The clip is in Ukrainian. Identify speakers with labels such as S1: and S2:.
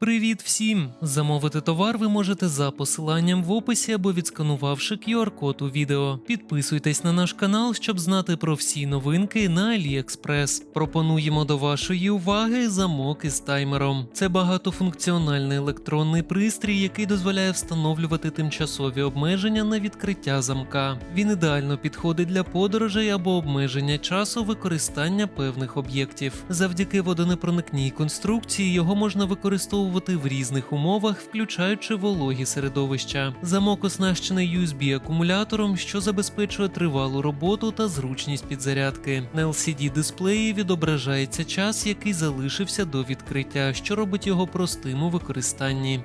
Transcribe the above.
S1: Привіт всім! Замовити товар ви можете за посиланням в описі або відсканувавши QR-код у відео. Підписуйтесь на наш канал, щоб знати про всі новинки на AliExpress. Пропонуємо до вашої уваги замок із таймером. Це багатофункціональний електронний пристрій, який дозволяє встановлювати тимчасові обмеження на відкриття замка. Він ідеально підходить для подорожей або обмеження часу використання певних об'єктів. Завдяки водонепроникній конструкції його можна використовувати в різних умовах, включаючи вологі середовища. Замок оснащений USB-акумулятором, що забезпечує тривалу роботу та зручність підзарядки. На LCD дисплеї відображається час, який залишився до відкриття, що робить його простим у використанні.